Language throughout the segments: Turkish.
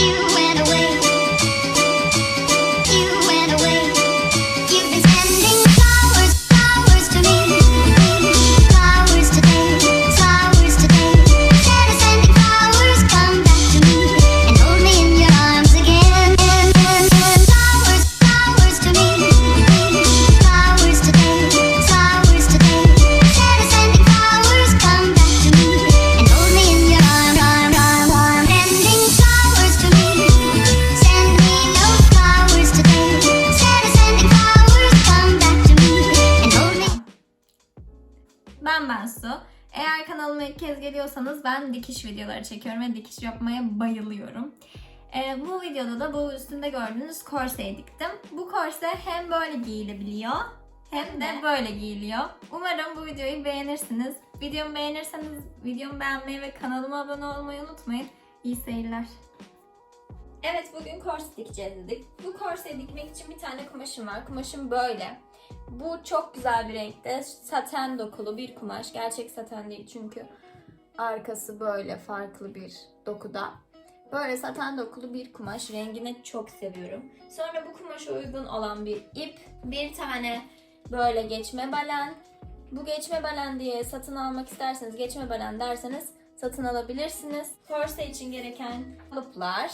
you dikiş videoları çekiyorum ve dikiş yapmaya bayılıyorum. Ee, bu videoda da bu üstünde gördüğünüz korseyi diktim. Bu korse hem böyle giyilebiliyor hem de böyle giyiliyor. Umarım bu videoyu beğenirsiniz. Videomu beğenirseniz videomu beğenmeyi ve kanalıma abone olmayı unutmayın. İyi seyirler. Evet bugün korse dikeceğiz dedik. Bu korseyi dikmek için bir tane kumaşım var. Kumaşım böyle. Bu çok güzel bir renkte. Saten dokulu bir kumaş. Gerçek saten değil çünkü arkası böyle farklı bir dokuda. Böyle saten dokulu bir kumaş. Rengini çok seviyorum. Sonra bu kumaşa uygun olan bir ip. Bir tane böyle geçme balen. Bu geçme balen diye satın almak isterseniz geçme balen derseniz satın alabilirsiniz. Korse için gereken kalıplar.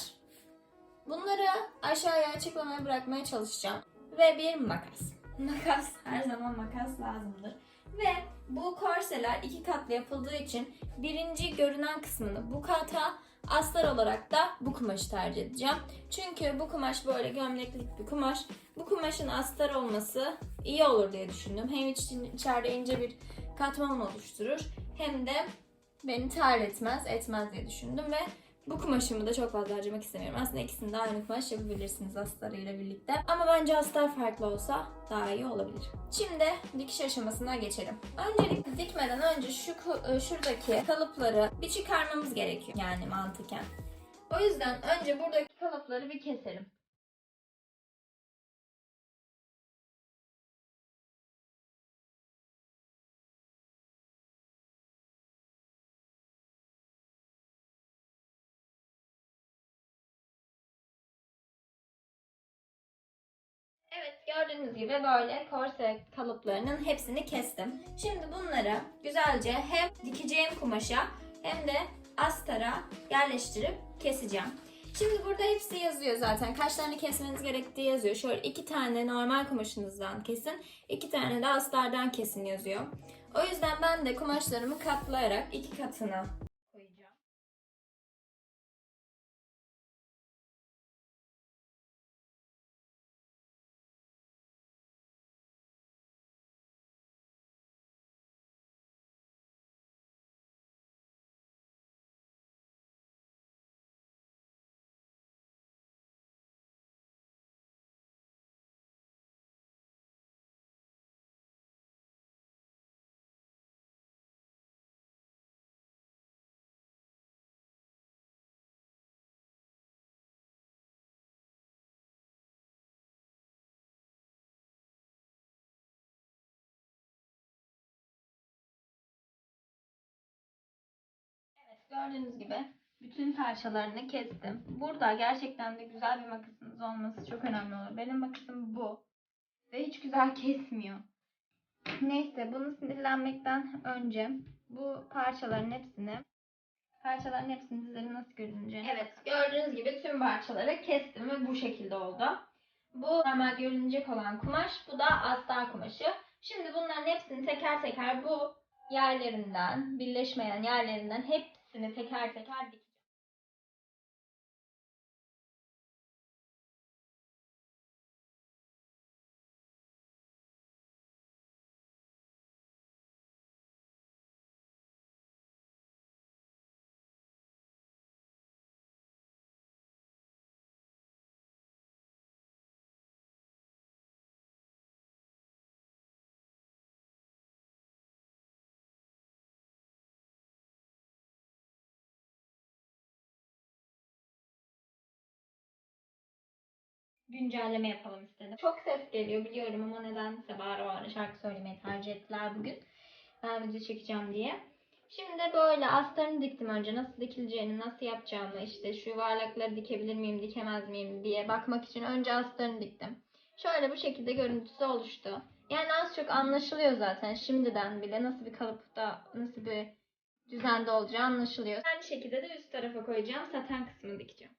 Bunları aşağıya açıklamaya bırakmaya çalışacağım. Ve bir makas. Makas, her zaman makas lazımdır. Ve bu korseler iki katlı yapıldığı için birinci görünen kısmını bu kata, astar olarak da bu kumaşı tercih edeceğim. Çünkü bu kumaş böyle gömleklik bir kumaş. Bu kumaşın astar olması iyi olur diye düşündüm. Hem içeride ince bir katman oluşturur hem de beni terletmez, etmez diye düşündüm ve bu kumaşımı da çok fazla harcamak istemiyorum. Aslında ikisini de aynı kumaş yapabilirsiniz astarıyla birlikte. Ama bence astar farklı olsa daha iyi olabilir. Şimdi dikiş aşamasına geçelim. Öncelikle dikmeden önce şu e, şuradaki kalıpları bir çıkarmamız gerekiyor. Yani mantıken. O yüzden önce buradaki kalıpları bir keselim. Gördüğünüz gibi böyle korse kalıplarının hepsini kestim. Şimdi bunları güzelce hem dikeceğim kumaşa hem de astara yerleştirip keseceğim. Şimdi burada hepsi yazıyor zaten. Kaç tane kesmeniz gerektiği yazıyor. Şöyle iki tane normal kumaşınızdan kesin, iki tane de astardan kesin yazıyor. O yüzden ben de kumaşlarımı katlayarak iki katına gördüğünüz gibi bütün parçalarını kestim. Burada gerçekten de güzel bir makasınız olması çok önemli olur. Benim makasım bu. Ve hiç güzel kesmiyor. Neyse bunu sinirlenmekten önce bu parçaların hepsini parçaların hepsini dizelim nasıl görüneceğini. Evet gördüğünüz gibi tüm parçaları kestim ve bu şekilde oldu. Bu normal görünecek olan kumaş. Bu da astar kumaşı. Şimdi bunların hepsini teker teker bu yerlerinden, birleşmeyen yerlerinden hepsini teker teker dikeceğim. Güncelleme yapalım istedim. Çok ses geliyor biliyorum ama nedense bağıra bağıra şarkı söylemeyi tercih ettiler bugün. Ben video çekeceğim diye. Şimdi böyle astarını diktim önce. Nasıl dikileceğini, nasıl yapacağımı, işte şu yuvarlakları dikebilir miyim, dikemez miyim diye bakmak için önce astarını diktim. Şöyle bu şekilde görüntüsü oluştu. Yani az çok anlaşılıyor zaten şimdiden bile nasıl bir kalıpta, nasıl bir düzende olacağı anlaşılıyor. Aynı şekilde de üst tarafa koyacağım saten kısmını dikeceğim.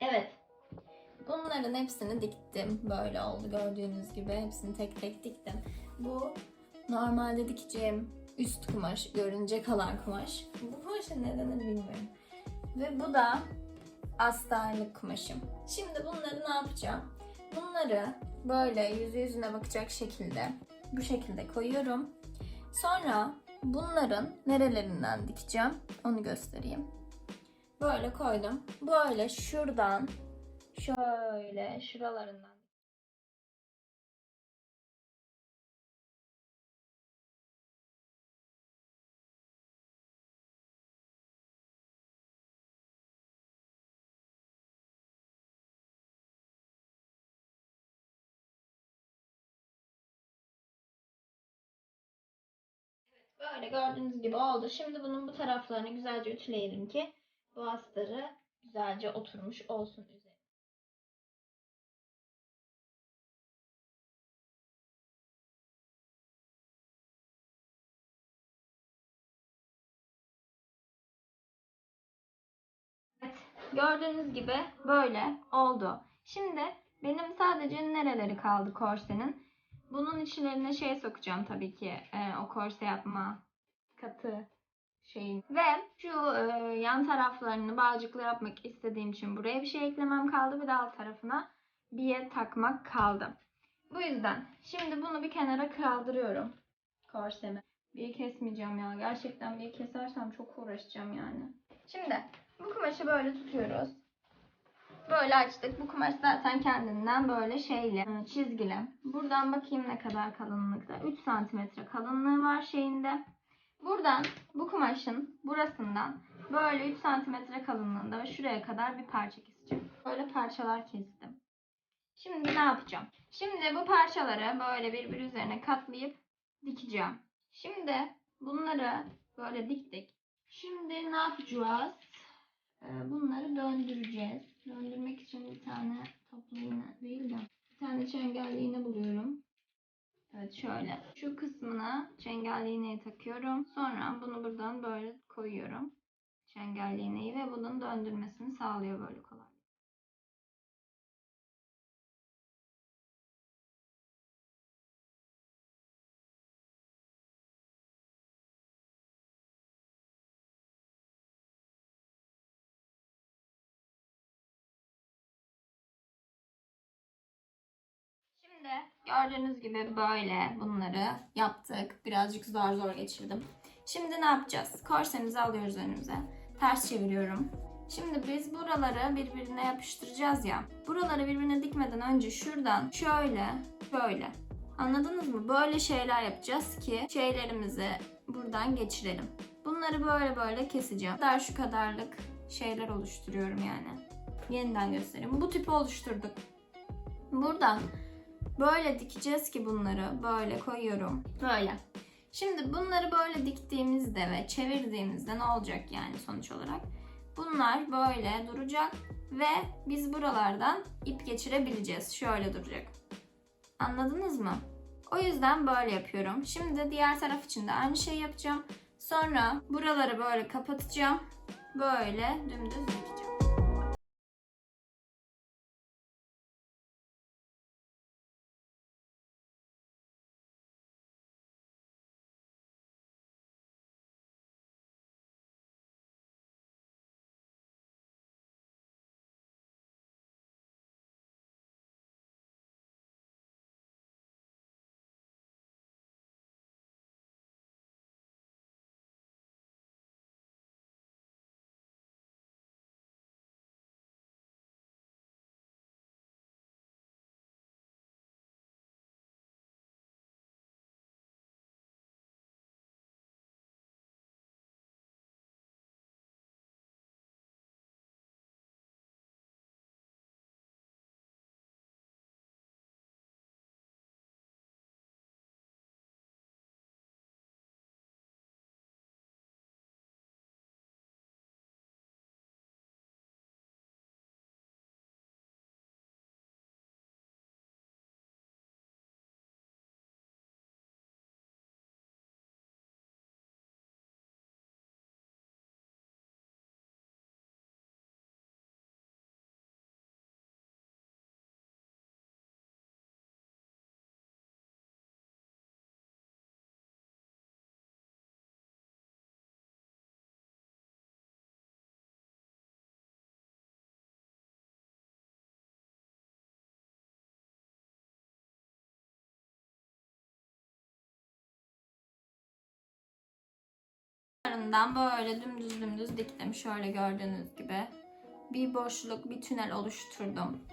Evet. Bunların hepsini diktim. Böyle oldu gördüğünüz gibi. Hepsini tek tek diktim. Bu normalde dikeceğim üst kumaş, görünce kalan kumaş. Bu kumaşın ne denir bilmiyorum. Ve bu da astarlık kumaşım. Şimdi bunları ne yapacağım? Bunları böyle yüzü yüzüne bakacak şekilde bu şekilde koyuyorum. Sonra bunların nerelerinden dikeceğim onu göstereyim. Böyle koydum. Böyle şuradan şöyle şuralarından Böyle gördüğünüz gibi oldu. Şimdi bunun bu taraflarını güzelce ütüleyelim ki bu astarı güzelce oturmuş olsun üzerine. Evet, gördüğünüz gibi böyle oldu. Şimdi benim sadece nereleri kaldı korsenin? Bunun içlerine şey sokacağım tabii ki. e, o korse yapma katı şeyin. Ve şu e, yan taraflarını bağcıklı yapmak istediğim için buraya bir şey eklemem kaldı. Bir de alt tarafına biye takmak kaldı. Bu yüzden şimdi bunu bir kenara kaldırıyorum. Korsemi. Bir kesmeyeceğim ya. Gerçekten bir kesersem çok uğraşacağım yani. Şimdi bu kumaşı böyle tutuyoruz. Böyle açtık. Bu kumaş zaten kendinden böyle şeyli, e, çizgili. Buradan bakayım ne kadar kalınlıkta. 3 santimetre kalınlığı var şeyinde. Buradan bu kumaşın burasından böyle 3 santimetre kalınlığında ve şuraya kadar bir parça keseceğim. Böyle parçalar kestim. Şimdi ne yapacağım? Şimdi bu parçaları böyle birbiri üzerine katlayıp dikeceğim. Şimdi bunları böyle diktik. Şimdi ne yapacağız? Ee, Bunları döndüreceğiz. Döndürmek için bir tane toplu iğne değil de bir tane çengelli iğne buluyorum. Evet şöyle. Şu kısmına çengelli iğneyi takıyorum. Sonra bunu buradan böyle koyuyorum. Çengelli iğneyi ve bunun döndürmesini sağlıyor böyle kolay. Şimdi gördüğünüz gibi böyle bunları yaptık. Birazcık zor zor geçirdim. Şimdi ne yapacağız? Korsemizi alıyoruz önümüze. Ters çeviriyorum. Şimdi biz buraları birbirine yapıştıracağız ya. Buraları birbirine dikmeden önce şuradan şöyle, şöyle. Anladınız mı? Böyle şeyler yapacağız ki şeylerimizi buradan geçirelim. Bunları böyle böyle keseceğim. Dar şu kadarlık şeyler oluşturuyorum yani. Yeniden göstereyim. Bu tipi oluşturduk. Buradan Böyle dikeceğiz ki bunları. Böyle koyuyorum. Böyle. Şimdi bunları böyle diktiğimizde ve çevirdiğimizde ne olacak yani sonuç olarak? Bunlar böyle duracak ve biz buralardan ip geçirebileceğiz. Şöyle duracak. Anladınız mı? O yüzden böyle yapıyorum. Şimdi diğer taraf için de aynı şeyi yapacağım. Sonra buraları böyle kapatacağım. Böyle dümdüz dikeceğim. Kenarından böyle dümdüz dümdüz diktim. Şöyle gördüğünüz gibi. Bir boşluk, bir tünel oluşturdum.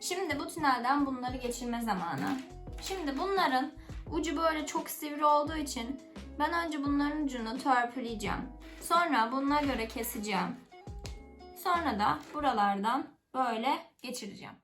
Şimdi bu tünelden bunları geçirme zamanı. Şimdi bunların ucu böyle çok sivri olduğu için ben önce bunların ucunu törpüleyeceğim. Sonra bununla göre keseceğim. Sonra da buralardan böyle geçireceğim.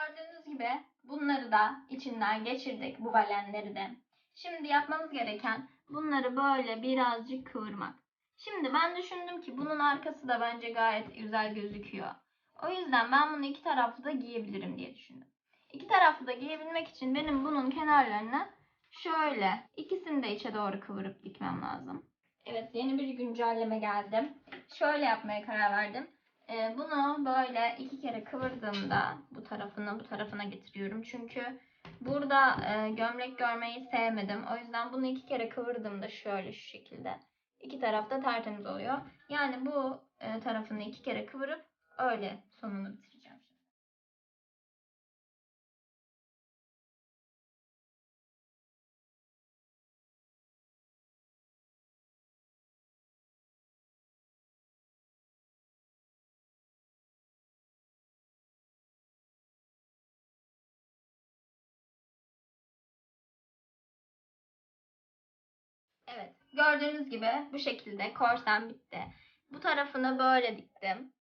Gördüğünüz gibi bunları da içinden geçirdik bu balenleri de. Şimdi yapmamız gereken bunları böyle birazcık kıvırmak. Şimdi ben düşündüm ki bunun arkası da bence gayet güzel gözüküyor. O yüzden ben bunu iki taraflı da giyebilirim diye düşündüm. İki taraflı da giyebilmek için benim bunun kenarlarını şöyle ikisini de içe doğru kıvırıp dikmem lazım. Evet yeni bir güncelleme geldi. Şöyle yapmaya karar verdim. Ee, bunu böyle iki kere kıvırdığımda bu tarafını bu tarafına getiriyorum. Çünkü burada e, gömlek görmeyi sevmedim. O yüzden bunu iki kere kıvırdığımda şöyle şu şekilde. iki tarafta tertemiz oluyor. Yani bu e, tarafını iki kere kıvırıp öyle sonunu bitireceğim. Gördüğünüz gibi bu şekilde korsem bitti. Bu tarafını böyle diktim.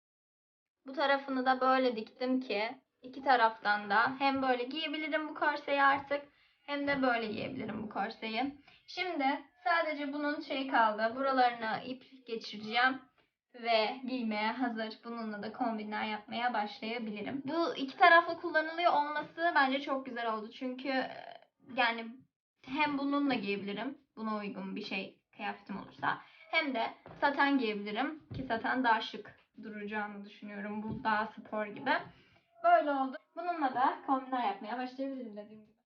Bu tarafını da böyle diktim ki iki taraftan da hem böyle giyebilirim bu korseyi artık hem de böyle giyebilirim bu korseyi. Şimdi sadece bunun şey kaldı. Buralarına ip geçireceğim ve giymeye hazır. Bununla da kombinler yapmaya başlayabilirim. Bu iki taraflı kullanılıyor olması bence çok güzel oldu. Çünkü e, yani hem bununla giyebilirim. Buna uygun bir şey kıyafetim olursa. Hem de saten giyebilirim. Ki saten daha şık duracağını düşünüyorum. Bu daha spor gibi. Böyle oldu. Bununla da kombinler yapmaya başlayabilirim dediğim gibi.